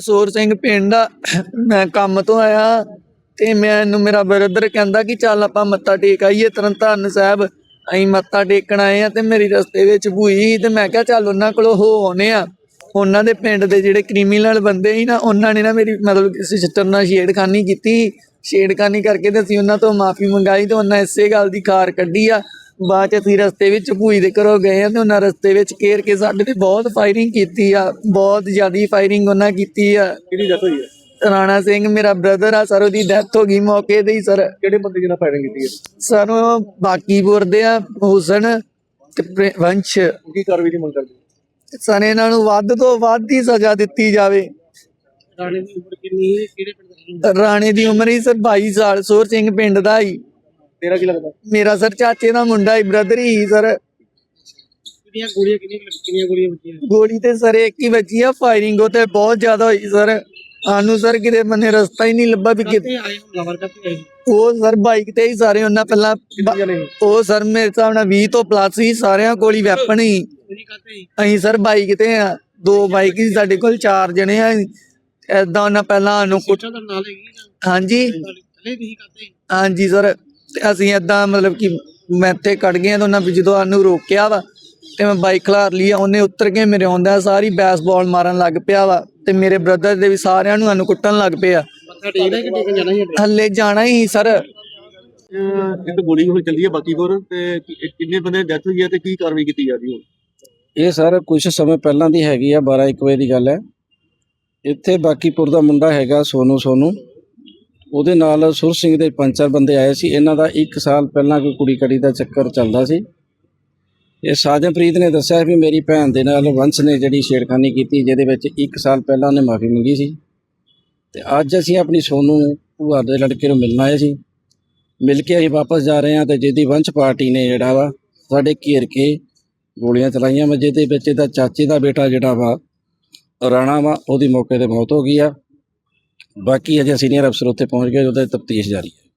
ਸੂਰ ਸਿੰਘ ਪਿੰਡ ਆ। ਮੈਂ ਕੰਮ ਤੋਂ ਆਇਆ ਤੇ ਮੈਨੂੰ ਮੇਰਾ ਬ੍ਰਦਰ ਕਹਿੰਦਾ ਕਿ ਚੱਲ ਆਪਾਂ ਮੱਥਾ ਟੇਕ ਆਈਏ ਤਰਨਤਾਰਨ ਸਾਹਿਬ। ਅਸੀਂ ਮੱਥਾ ਟੇਕਣ ਆਏ ਆ ਤੇ ਮੇਰੀ ਰਸਤੇ ਵਿੱਚ ਭੂਈ ਤੇ ਮੈਂ ਕਿਹਾ ਚੱਲ ਉਹਨਾਂ ਕੋਲੋਂ ਹੋ ਆਉਨੇ ਆ। ਉਹਨਾਂ ਦੇ ਪਿੰਡ ਦੇ ਜਿਹੜੇ ਕ੍ਰਿਮੀਨਲ ਬੰਦੇ ਸੀ ਨਾ, ਉਹਨਾਂ ਨੇ ਨਾ ਮੇਰੀ ਮਤਲਬ ਕਿ ਸਿਸਟਰ ਨਾਲ ਛੇੜਖਾਨੀ ਕੀਤੀ। ਛੇੜਖਾਨੀ ਕਰਕੇ ਤੇ ਅਸੀਂ ਉਹਨਾਂ ਤੋਂ ਮਾਫੀ ਮੰਗਾਈ ਤੇ ਉਹਨਾਂ ਇਸੇ ਗੱਲ ਦੀ ਖਾਰ ਕੱਢੀ ਆ। ਬਾਅਦ ਚ ਅਸੀਂ ਰਸਤੇ ਵਿੱਚ ਭੂਈ ਦੇ ਘਰੋਂ ਗਏ ਆ ਤੇ ਉਹਨਾਂ ਰਸਤੇ ਵਿੱਚ ਘੇਰ ਕੇ ਸਾਡੇ ਤੇ ਬਹੁਤ ਫਾਇਰਿੰਗ ਕੀਤੀ ਆ ਬਹੁਤ ਜ਼ਿਆਦੀ ਫਾਇਰਿੰਗ ਉਹਨਾਂ ਕੀਤੀ ਆ। ਕਿਹਦੀ ਡੈਥ ਹੋਈ ਹੈ ਰਾਣਾ ਸਿੰਘ ਮੇਰਾ ਬ੍ਰਦਰ ਆ ਸਰ ਉਹਦੀ ਡੈਥ ਹੋ ਗਈ ਮੌਕੇ ਤੇ ਹੀ ਸਰ ਕਿਹੜੇ ਬੰਦੇ ਜਿਹਨਾਂ ਫਾਇਰਿੰਗ ਕੀਤੀ ਹੈ ਸਰ ਉਹ ਬਾਕੀਪੁਰ ਦੇ ਆ ਹੁਸਨ ਤੇ ਵੰਸ਼। ਕੀ ਕਾਰਵਾਈ ਦੀ ਮੰਗ ਕਰਦੇ ਸਰ ਇਹਨਾਂ ਨੂੰ ਵੱਧ ਤੋਂ ਵੱਧ ਹੀ ਸਜ਼ਾ ਦਿੱਤੀ ਜਾਵੇ। ਰਾਣੇ ਦੀ ਉਮਰ ਕਿੰਨੀ ਹੈ? ਕਿਹੜੇ ਪਿੰਡ ਦਾ ਰਾਣੇ ਦੀ ਉਮਰ ਹੀ ਸਰ 22 ਸਾਲ ਸੋਰ ਸਿੰਘ ਪਿੰਡ ਦਾ ਹੀ। ਤੇਰਾ ਕੀ ਲੱਗਦਾ? ਮੇਰਾ ਸਰ ਚਾਚੇ ਦਾ ਮੁੰਡਾ ਹੀ ਬ੍ਰਦਰ ਹੀ ਸਰ। ਕਿੰਨੀਆਂ ਗੋਲੀਆਂ ਕਿੰਨੀਆਂ ਕਿੰਨੀਆਂ ਗੋਲੀਆਂ ਵੱਜੀਆਂ? ਗੋਲੀ ਤੇ ਸਰ ਇੱਕ ਹੀ ਵੱਜੀ ਆ ਫਾਇਰਿੰਗ ਉਹ ਤੇ ਬਹੁਤ ਜ਼ਿਆਦਾ ਹੋਈ ਸਰ। ਸਾਨੂੰ ਸਰ ਕਿਤੇ ਬੰਨੇ ਰਸਤਾ ਹੀ ਨਹੀਂ ਲੱਭਾ ਵੀ ਕਿ ਕਿੱਥੇ ਆਏ ਹਮਲਾਵਰ ਕਿੱਥੇ ਆਏ? ਉਹ ਸਰ ਬਾਈਕ ਤੇ ਹੀ ਸਾਰੇ ਉਹਨਾਂ ਪਹਿਲਾਂ ਉਹ ਸਰ ਮੇਰੇ ਹਿਸਾਬ ਨਾਲ 20 ਤੋਂ ਪਲੱਸ ਹੀ ਸਾਰਿਆਂ ਕੋਲ ਹੀ ਵੈਪਨ ਹੀ ਕਾਤੇ ਅਸੀਂ ਸਰ ਬਾਈਕ ਤੇ ਆ ਦੋ ਬਾਈਕ ਸੀ ਸਾਡੇ ਕੋਲ ਚਾਰ ਜਣੇ ਆ। ਐਦਾਂ ਉਹਨਾਂ ਪਹਿਲਾਂ ਸਾਨੂੰ ਕੁੱਟ ਦਾ ਨਾਲ ਹੈਗੀ ਹਾਂਜੀ। ਕਾਤੇ ਹਾਂਜੀ ਸਰ। ਤੇ ਅਸੀਂ ਏਦਾਂ ਮਤਲਬ ਕਿ ਮੈਂ ਇੱਥੇ ਕੱਢ ਗਿਆ ਤਾਂ ਉਹਨਾਂ ਵੀ ਜਦੋਂ ਸਾਨੂੰ ਰੋਕਿਆ ਵਾ ਤੇ ਮੈਂ ਬਾਈਕ ਖਲਾਰ ਲਈ ਆ, ਉਹਨੇ ਉੱਤਰ ਕੇ ਮੇਰੇ ਆਉਂਦਾ ਸਾਰੀ ਬੈਸਬਾਲ ਮਾਰਨ ਲੱਗ ਪਿਆ ਵਾ ਤੇ ਮੇਰੇ ਬ੍ਰਦਰ ਦੇ ਵੀ ਸਾਰਿਆਂ ਨੂੰ ਸਾਨੂੰ ਕੁੱਟਣ ਲੱਗ ਪਿਆ ਮੱਥਾ ਟੇਕਦਾ ਕਿ ਟੇਕਣ ਜਾਣਾ ਹੀ ਹੱਲੇ ਜਾਣਾ ਹੀ ਸਰ। ਇਹ ਤਾਂ ਗੋਲੀ ਹੋਈ ਚੱਲਦੀ ਹੈ ਬਾਕੀ ਕੋਰ ਤੇ ਕਿ- ਕਿੰਨੇ ਬੰਦੇ ਡੈਥ ਹੋਈ ਹੈ ਤੇ ਕੀ ਕਾਰਵਾਈ ਕੀਤੀ ਜਾ ਰਹੀ ਹੈ ਇਹ ਸਰ ਕੁਝ ਸਮੇਂ ਪਹਿਲਾਂ ਦੀ ਹੈਗੀ ਆ 12 1 ਵਜੇ ਦੀ ਗੱਲ ਹੈ। ਇੱਥੇ ਬਾਕੀਪੁਰ ਦਾ ਮੁੰਡਾ ਹੈਗਾ ਸੋਨੂ ਸੋਨੂ ਉਹਦੇ ਨਾਲ ਸੁਰ ਸਿੰਘ ਦੇ ਪੰਜ ਚਾਰ ਬੰਦੇ ਆਏ ਸੀ। ਇਹਨਾਂ ਦਾ 1 ਸਾਲ ਪਹਿਲਾਂ ਕੋਈ ਕੁੜੀ ਕੜੀ ਦਾ ਚੱਕਰ ਚੱਲਦਾ ਸੀ। ਇਹ ਸਾਜਨਪ੍ਰੀਤ ਨੇ ਦੱਸਿਆ ਵੀ ਮੇਰੀ ਭੈਣ ਦੇ ਨਾਲ ਵੰਸ਼ ਨੇ ਜਿਹੜੀ ਛੇੜਖਾਨੀ ਕੀਤੀ, ਜਿਹਦੇ ਵਿੱਚ 1 ਸਾਲ ਪਹਿਲਾਂ ਉਹਨੇ ਮਾਫੀ ਮੰਗੀ ਸੀ। ਤੇ ਅੱਜ ਅਸੀਂ ਆਪਣੀ ਸੋਨੂ ਭੂਆ ਦੇ ਲੜਕੇ ਨੂੰ ਮਿਲਣ ਆਏ ਸੀ। ਮਿਲ ਕੇ ਅਸੀਂ ਵਾਪਸ ਜਾ ਰਹੇ ਹਾਂ ਤੇ ਜਿਹਦੀ ਵੰਸ਼ ਪਾਰਟੀ ਨੇ ਜਿਹੜਾ ਵਾ, ਸਾਡੇ ਘੇਰ ਕੇ ਗੋਲੀਆਂ ਚਲਾਈਆਂ ਵਾ, ਜਿਹਦੇ ਵਿੱਚ ਇਹਦਾ ਚਾਚੇ ਦਾ ਬੇਟਾ ਜਿਹੜਾ ਵਾ, ਰਾਣਾ ਵਾ, ਉਹਦੀ ਮੌਕੇ ਤੇ ਮੌਤ ਹੋ ਗਈ ਆ। ਬਾਕੀ ਅਜੇ ਸੀਨੀਅਰ ਅਫਸਰ ਉੱਥੇ ਪਹੁੰਚ ਗਏ ਉਹਦਾ ਤਫਤੀਸ਼ ਜਾਰੀ ਹੈ।